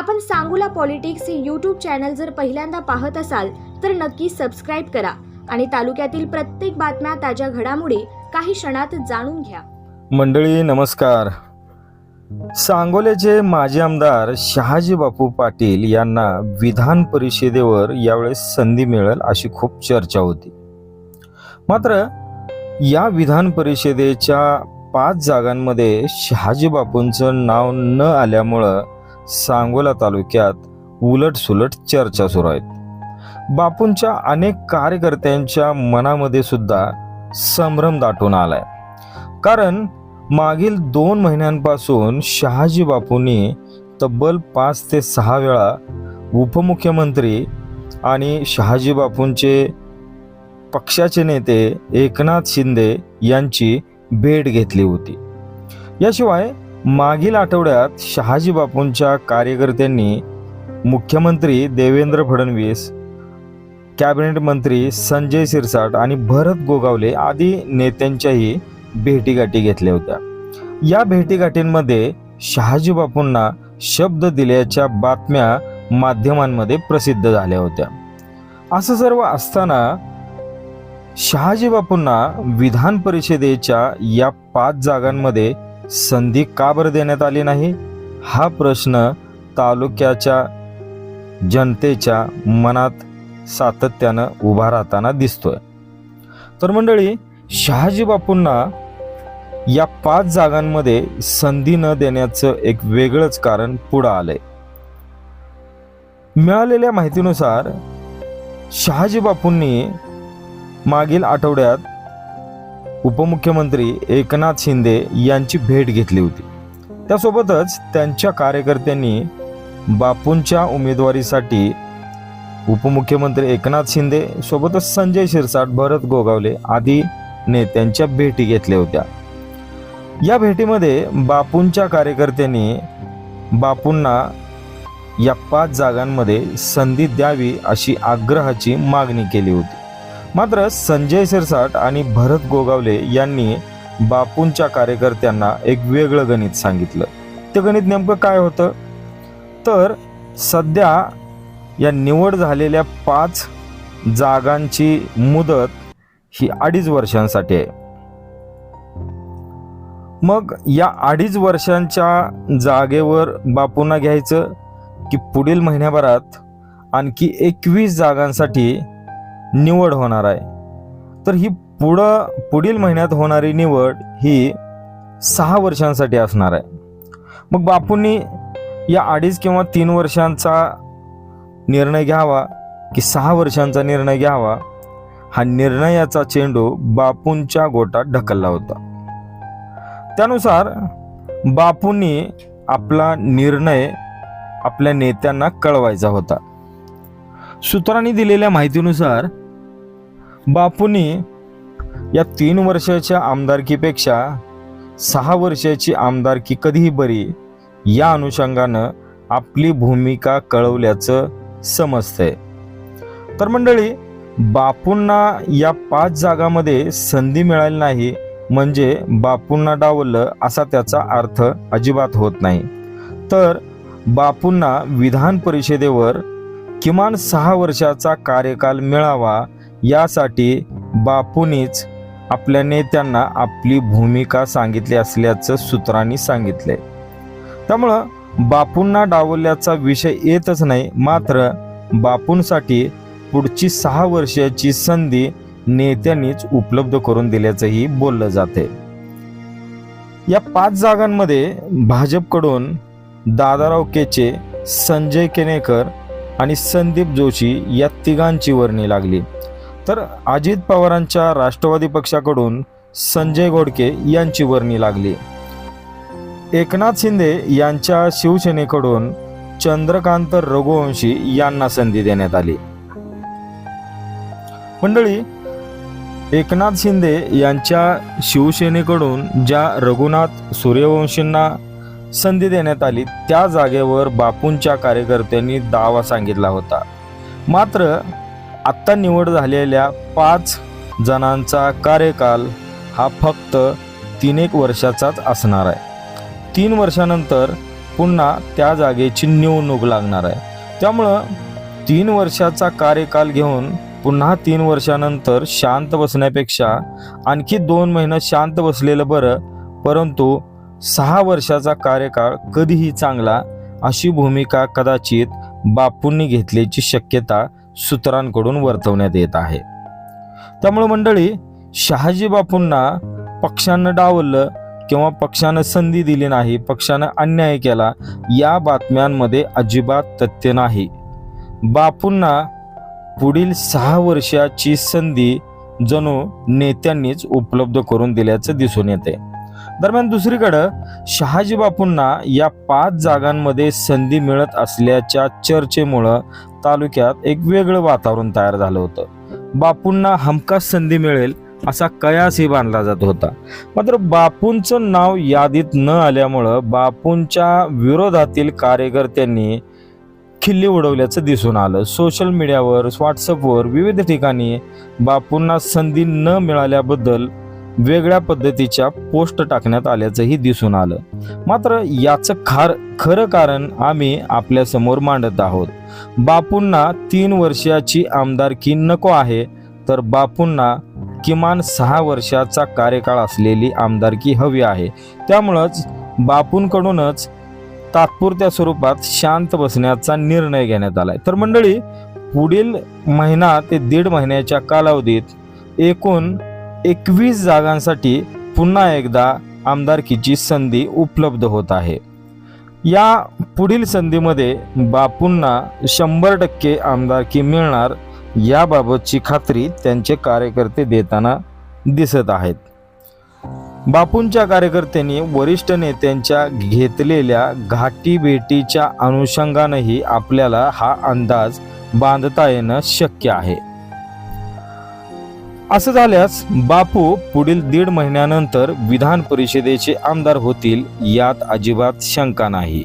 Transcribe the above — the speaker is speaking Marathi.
आपण सांगूला पॉलिटिक्स हे यूट्यूब चॅनल जर पहिल्यांदा पाहत असाल तर नक्की सबस्क्राईब करा आणि तालुक्यातील प्रत्येक बातम्या ताज्या घडामोडी काही क्षणात जाणून घ्या. मंडळी नमस्कार. सांगोल्याचे माजी आमदार शहाजी बापू पाटील यांना विधान परिषदेवर यावेळेस संधी मिळेल अशी खूप चर्चा होती. मात्र या विधान परिषदेच्या पाच जागांमध्ये शहाजी बापूंचं नाव न आल्यामुळं सांगोला तालुक्यात उलटसुलट चर्चा सुरू आहेत. बापूंच्या अनेक कार्यकर्त्यांच्या मनामध्ये सुद्धा संभ्रम दाटून आलाय. कारण मागील दोन महिन्यांपासून शहाजी बापूंनी तब्बल पाच ते सहा वेळा उपमुख्यमंत्री आणि शहाजी बापूंचे पक्षाचे नेते एकनाथ शिंदे यांची भेट घेतली होती. याशिवाय मागील आठवड्यात शहाजी बापूंच्या कार्यकर्त्यांनी मुख्यमंत्री देवेंद्र फडणवीस कॅबिनेट मंत्री संजय सिरसाट आणि भरत गोगावले आदी नेत्यांच्याही भेटीगाठी घेतल्या होत्या. या भेटीगाठींमध्ये शहाजी बापूंना शब्द दिल्याच्या बातम्या माध्यमांमध्ये प्रसिद्ध झाल्या होत्या. असं सर्व असताना शहाजी बापूंना विधान परिषदेच्या या पाच जागांमध्ये संधी का बरं देण्यात आली नाही? हा प्रश्न तालुक्याच्या जनतेच्या मनात सातत्यानं उभा राहताना दिसतोय. तर मंडळी शहाजी बापूंना या पाच जागांमध्ये संधी न देण्याचं एक वेगळंच कारण पुढं आलंय. मिळालेल्या माहितीनुसार शहाजी बापूंनी मागील आठवड्यात उपमुख्यमंत्री एकनाथ शिंदे यांची भेट घेतली होती. त्यासोबतच त्यांच्या कार्यकर्त्यांनी बापूंच्या उमेदवारीसाठी उपमुख्यमंत्री एकनाथ शिंदे सोबतच संजय शिरसाट भरत गोगावले आदी नेत्यांच्या भेटी घेतल्या होत्या. या भेटीमध्ये बापूंच्या कार्यकर्त्यांनी बापूंना या पाच जागांमध्ये संधी द्यावी अशी आग्रहाची मागणी केली होती. मात्र संजय शिरसाट आणि भरत गोगावले यांनी बापूंच्या कार्यकर्त्यांना एक वेगळं गणित सांगितलं. ते गणित नेमकं काय होतं? तर सध्या या निवड झालेल्या पाच जागांची मुदत ही अडीच वर्षांसाठी आहे. मग या अडीच वर्षांच्या जागेवर बापूंना घ्यायचं की पुढील महिन्याभरात आणखी एकवीस जागांसाठी निवड होणार आहे. तर ही पुढं पुढील महिन्यात होणारी निवड ही सहा वर्षांसाठी असणार आहे. मग बापूंनी या अडीच किंवा तीन वर्षांचा निर्णय घ्यावा की सहा वर्षांचा निर्णय घ्यावा हा निर्णयाचा चेंडू बापूंच्या गोटात ढकलला होता. त्यानुसार बापूंनी आपला निर्णय आपल्या नेत्यांना कळवायचा होता. सूत्रांनी दिलेल्या माहितीनुसार बापूंनी या तीन वर्षाच्या आमदारकीपेक्षा सहा वर्षाची आमदारकी कधीही बरी या अनुषंगानं आपली भूमिका कळवल्याचं समजतंय. तर मंडळी बापूंना या पाच जागामध्ये संधी मिळाली नाही म्हणजे बापूंना डावलं असा त्याचा अर्थ अजिबात होत नाही. तर बापूंना विधान परिषदेवर किमान सहा वर्षाचा कार्यकाल मिळावा यासाठी बापूंनीच आपल्या नेत्यांना आपली भूमिका सांगितली असल्याचं सूत्रांनी सांगितलंय. त्यामुळं बापूंना डावल्याचा विषय येतच नाही मात्र बापूंसाठी पुढची सहा वर्षाची संधी नेत्यांनीच उपलब्ध करून दिल्याचंही बोललं जाते या पाच जागांमध्ये भाजपकडून दादाराव केचे संजय केनेकर आणि संदीप जोशी या तिघांची वर्णी लागली. तर अजित पवारांच्या राष्ट्रवादी पक्षाकडून संजय गोडके यांची वर्णी लागली. एकनाथ शिंदे यांच्या शिवसेनेकडून चंद्रकांत रघुवंशी यांना संधी देण्यात आली. मंडळी एकनाथ शिंदे यांच्या शिवसेनेकडून ज्या रघुनाथ सूर्यवंशींना संधी देण्यात आली त्या जागेवर बापूंच्या कार्यकर्त्यांनी दावा सांगितला होता. मात्र आत्ता निवड झालेल्या पाच जणांचा कार्यकाल हा फक्त तीन एक वर्षाचाच असणार आहे. तीन वर्षानंतर पुन्हा त्या जागेची निवडणूक लागणार आहे. त्यामुळं तीन वर्षाचा कार्यकाल घेऊन पुन्हा तीन वर्षानंतर शांत बसण्यापेक्षा आणखी दोन महिने शांत बसलेलं बरं परंतु सहा वर्षाचा कार्यकाळ कधीही चांगला अशी भूमिका कदाचित बापूंनी घेतल्याची शक्यता सूत्रांकडून वर्तवण्यात येत आहे. त्यामुळे मंडळी शहाजी बापूंना पक्षानं डावललं किंवा पक्षानं संधी दिली नाही पक्षानं अन्याय केला या बातम्यांमध्ये अजिबात तथ्य नाही. बापूंना पुढील सहा वर्षाची संधी जणू नेत्यांनीच उपलब्ध करून दिल्याचं दिसून येते. दरम्यान दुसरीकडं शहाजी बापूंना या पाच जागांमध्ये संधी मिळत असल्याच्या चर्चेमुळं तालुक्यात एक वेगळं वातावरण तयार झालं होतं. बापूंना हमखास संधी मिळेल असा कयासही बांधला जात होता. मात्र बापूंचं नाव यादीत न आल्यामुळं बापूंच्या विरोधातील कार्यकर्त्यांनी खिल्ली उडवल्याचं दिसून आलं. सोशल मीडियावर व्हॉट्सअपवर विविध ठिकाणी बापूंना संधी न मिळाल्याबद्दल वेगळ्या पद्धतीच्या पोस्ट टाकण्यात आल्याचंही दिसून आलं. मात्र याचं खार खरं कारण आम्ही आपल्यासमोर मांडत आहोत. बापूंना तीन वर्षाची आमदारकी नको आहे तर बापूंना किमान सहा वर्षाचा कार्यकाळ असलेली आमदारकी हवी आहे. त्यामुळंच बापूंकडूनच तात्पुरत्या स्वरूपात शांत बसण्याचा निर्णय घेण्यात आला आहे तर मंडळी पुढील महिना ते दीड महिन्याच्या कालावधीत एकूण एकवीस जागांसाठी पुन्हा एकदा आमदारकीची संधी उपलब्ध होत आहे. या पुढील संधीमध्ये बापूंना शंभर टक्के आमदारकी मिळणार याबाबतची खात्री त्यांचे कार्यकर्ते देताना दिसत आहेत. बापूंच्या कार्यकर्त्यांनी वरिष्ठ नेत्यांच्या घेतलेल्या घाटीभेटीच्या अनुषंगानंही आपल्याला हा अंदाज बांधता येणं शक्य आहे. असं झाल्यास बापू पुढील दीड महिन्यानंतर विधान परिषदेचे आमदार होतील यात अजिबात शंका नाही.